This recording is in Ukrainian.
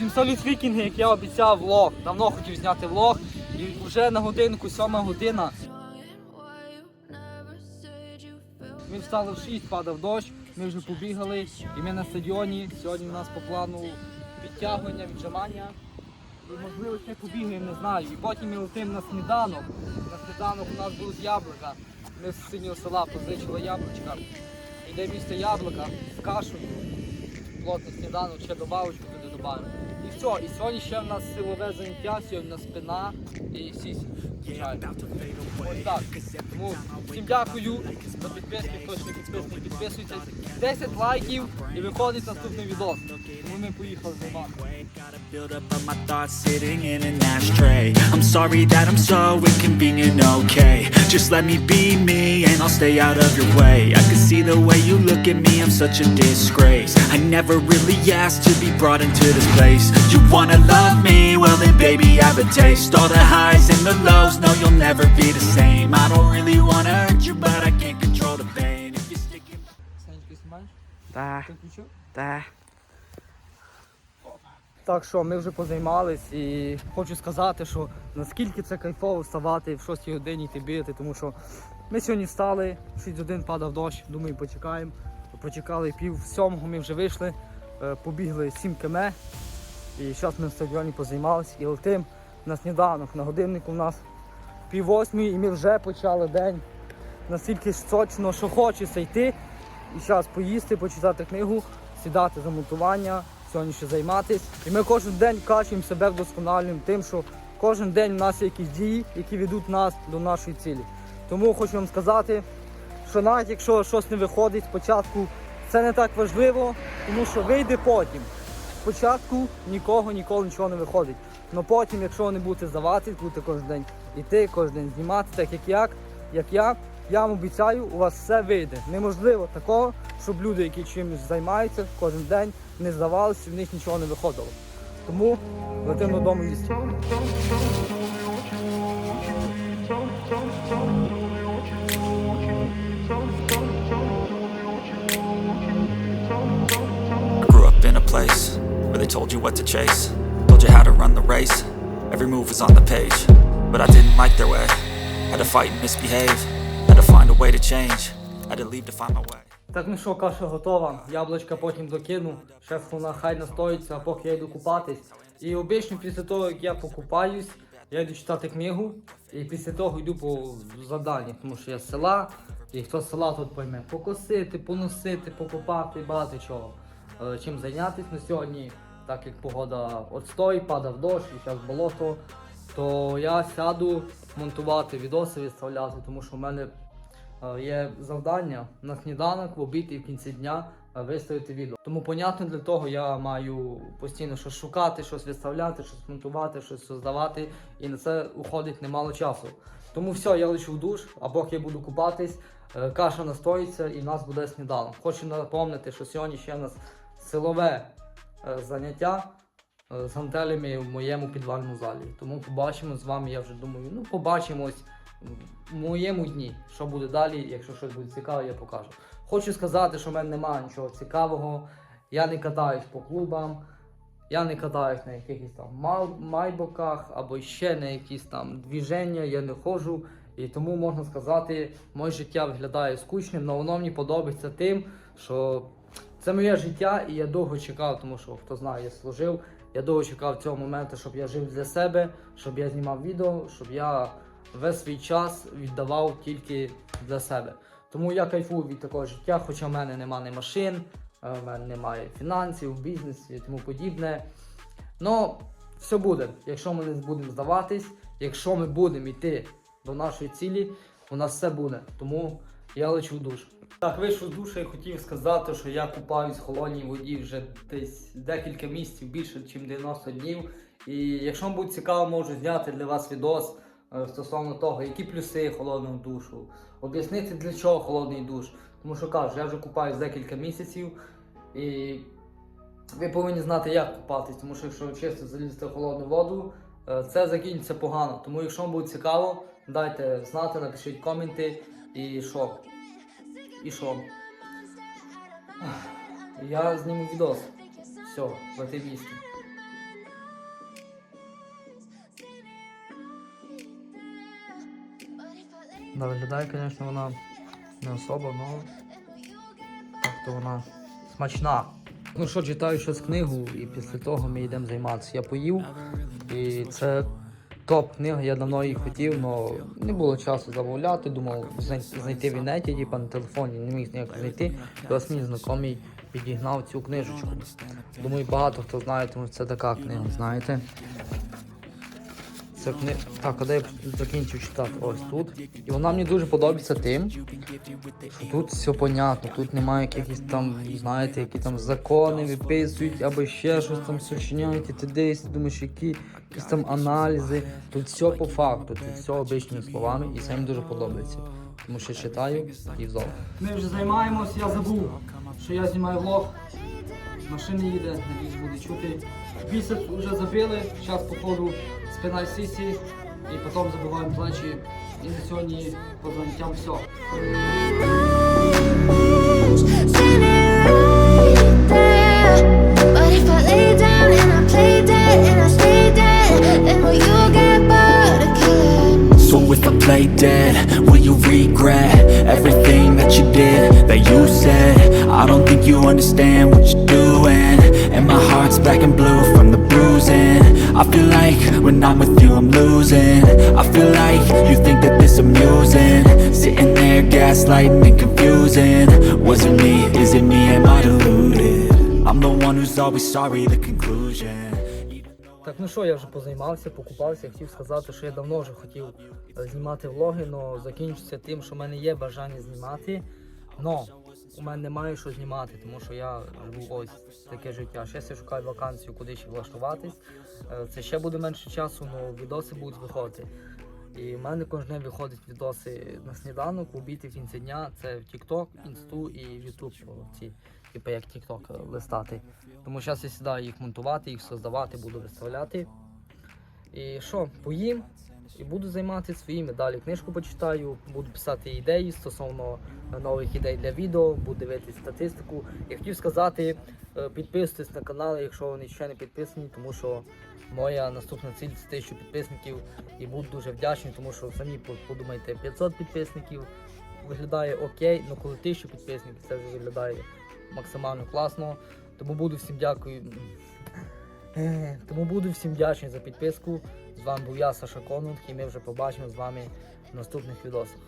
Всім салют вікінги, як я обіцяв влог. Давно хотів зняти влог. І вже на годинку, сьома година. Ми встали в 6, падав дощ, ми вже побігали і ми на стадіоні. Сьогодні у нас по плану підтягування, віджимання. І можливо ще побігаємо, не знаю. І потім ми летимо на сніданок. На сніданок у нас будуть яблука. Ми з синього села позичили яблучка. Іде місто яблука з кашею. Плотний сніданок, ще добавочку туди додаємо. І все, і сьогодні ще в нас силове заняття, сьогодні у нас спина і сісь. Ось так. Тому всім дякую за підписки, хто ще не підписаний, підписуйтесь. 10 лайків і виходить наступний відос. Тому ми поїхали знімати. Build up of my thoughts sitting in an ashtray. I'm sorry that I'm so inconvenient, okay? Just let me be me and I'll stay out of your way. I can see the way you look at me, I'm such a disgrace. I never really asked to be brought into this place. You wanna love me? Well, then, baby, have a taste. All the highs and the lows, no, you'll never be the same. I don't really wanna hurt you, but I can't control the pain. If you're sticking. Санечка, включив? та. Так що ми вже позаймались і хочу сказати, що наскільки це кайфово вставати в 6 годині йти бігати, тому що ми сьогодні встали, 6 годин падав дощ, думаю, почекаємо. Почекали пів сьомого, ми вже вийшли, е, побігли 7 км. І зараз ми на стадіоні позаймалися і летим на сніданок. На годиннику у нас пів восьмої і ми вже почали день. Настільки сочно, що хочеться йти. І зараз поїсти, почитати книгу, сідати за монтування, сьогодні ще займатися. І ми кожен день качуємо себе, вдосконалюємо тим, що кожен день у нас є якісь дії, які ведуть нас до нашої цілі. Тому хочу вам сказати, що навіть якщо щось не виходить спочатку, це не так важливо, тому що вийде потім. Спочатку нікого ніколи нічого не виходить. Але потім, якщо ви не будете здаватись, будете кожен день йти, кожен день знімати, так як як, як я, я вам обіцяю, у вас все вийде. Неможливо такого, щоб люди, які чимось займаються, кожен день не здавалися, в них нічого не виходило. Тому летимо додому їсти. Told you what to chase, told you how to run the race. Every move was on the page, but I didn't like their way. Had to fight and misbehave, had to find a way to change, had to leave to find my way. Так, ну що, каша готова. Яблучка потім докину. Шеф вона хай настоїться, а поки я йду купатись. І обично після того, як я покупаюсь, я йду читати книгу. І після того йду по завданнях, тому що я з села, і хто з села тут пойме. Покосити, поносити, покупати, багато чого. Е, Чим зайнятися на сьогодні, так як погода отстой, падав дощ і зараз болото, то я сяду монтувати відоси, відставляти, тому що в мене Е, є завдання на сніданок, в обід і в кінці дня е, виставити відео. Тому, понятно, для того я маю постійно щось шукати, щось виставляти, щось монтувати, щось создавати, і на це уходить немало часу. Тому все, я лечу в душ, а поки я буду купатись, е, каша настоїться і в нас буде сніданок. Хочу напомнити, що сьогодні ще в нас силове заняття е, з гантелями в моєму підвальному залі. Тому побачимо з вами, я вже думаю, ну побачимось в моєму дні, що буде далі, якщо щось буде цікаве, я покажу. Хочу сказати, що в мене немає нічого цікавого. Я не катаюсь по клубам, я не катаюсь на якихось там майбоках або ще на якісь там двіження, я не ходжу. І тому можна сказати, моє життя виглядає скучним, але воно мені подобається тим, що це моє життя, і я довго чекав, тому що хто знає, я служив. Я довго чекав цього моменту, щоб я жив для себе, щоб я знімав відео, щоб я весь свій час віддавав тільки для себе. Тому я кайфую від такого життя, хоча в мене немає машин, е, в мене немає фінансів, бізнесу і тому подібне. Ну, все буде. Якщо ми не будемо здаватись, якщо ми будемо йти до нашої цілі, у нас все буде. Тому я лечу в душ. Так, вийшов з душа і хотів сказати, що я купаюсь в холодній воді вже десь декілька місяців, більше, ніж 90 днів. І якщо вам буде цікаво, можу зняти для вас відос е, стосовно того, які плюси холодного душу, об'яснити для чого холодний душ. Тому що кажу, я вже купаюсь декілька місяців і ви повинні знати, як купатись, тому що якщо чисто залізете в холодну воду, е, це закінчиться погано. Тому якщо вам буде цікаво, дайте знати, напишіть коменти і що. І що? Я зніму відос. Все, плати вісті. Да, виглядає, звісно, вона не особа, але так то вона смачна. Ну що, читаю щось книгу і після того ми йдемо займатися. Я поїв і це топ книга, я давно її хотів, але не було часу замовляти. Думав знайти в інеті, типа на телефоні, не міг ніяк знайти. І ось мій знайомий підігнав цю книжечку. Думаю, багато хто знає, тому що це така книга, знаєте. Це. Так, а де я закінчив читати? Ось тут. І вона мені дуже подобається тим, що тут все понятно, тут немає якихось там, знаєте, які там закони виписують, або ще щось там сочиняють, і ти десь думаєш, які якісь там аналізи. Тут все по факту, тут все обичними словами, і це мені дуже подобається. Тому що читаю і взяв. Ми вже займаємось, я забув, що я знімаю влог. Машина їде, надіюсь, буде чути. Бісер вже забили, зараз походу спина сісі і потім забиваємо плечі. І на сьогодні по заняттям все. Standing right there. But if I lay down and I play dead and I stay dead, then will you get bored of killing? So if I play dead, will you regret everything that you did, that you said? I don't think you understand what you're doing And my heart's black and blue from the bruising I feel like when I'm with you I'm losing I feel like you think that this amusing Sitting there gaslighting and confusing Was it me, is it me, am I deluded? I'm the one who's always sorry, the conclusion Так, ну що, я вже позаймався, покупався. Хотів сказати, що я давно вже хотів е, знімати влоги, але закінчиться тим, що в мене є бажання знімати. Но у мене немає що знімати, тому що я живу ось таке життя. Ще я шукаю вакансію, куди ще влаштуватись. Е, Це ще буде менше часу, але відоси будуть виходити. І в мене кожен день виходять відоси на сніданок, в обід і в кінці дня. Це в TikTok, Інсту і в. Ці, типу як TikTok е, листати. Тому зараз я сідаю їх монтувати, їх создавати, буду виставляти. І що, поїм і буду займатися своїми. Далі книжку почитаю, буду писати ідеї стосовно нових ідей для відео, буду дивитися статистику. Я хотів сказати, е, підписуйтесь на канал, якщо вони ще не підписані, тому що моя наступна ціль це 1000 підписників і буду дуже вдячний, тому що самі подумайте, 500 підписників виглядає окей, але коли 1000 підписників це вже виглядає максимально класно. Тому буду всім дякую. Е, Тому буду всім вдячний за підписку. З вами був я, Саша Конунг, і ми вже побачимо з вами в наступних відосах.